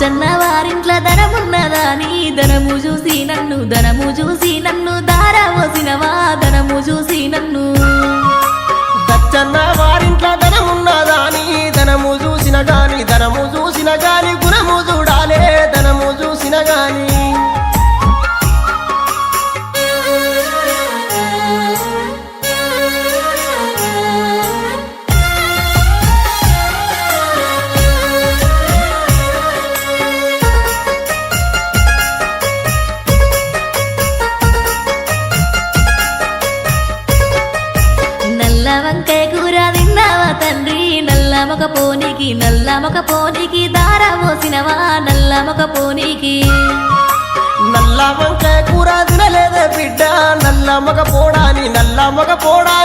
లచ్చన్న వారింట్ల ధనమున్నదా? నీ ధనము చూసి నన్ను ధనము చూసి నన్ను దారవోసినవా ధనము చూసి నన్ను. దచ్చన్న వారింట్లో ధనమున్నదా? నీ ధనము చూసిన గాని ధనము కూర తండ్రి నల్ల మొక పోనీకి నల్ల మొక పోనీకి దారవోసినవా నల్ల మొక పోనీకి? నల్ల వంకాయ కూర తినలేదే బిడ్డ నల్ల మగ పోడాని నల్ల మగ పోడా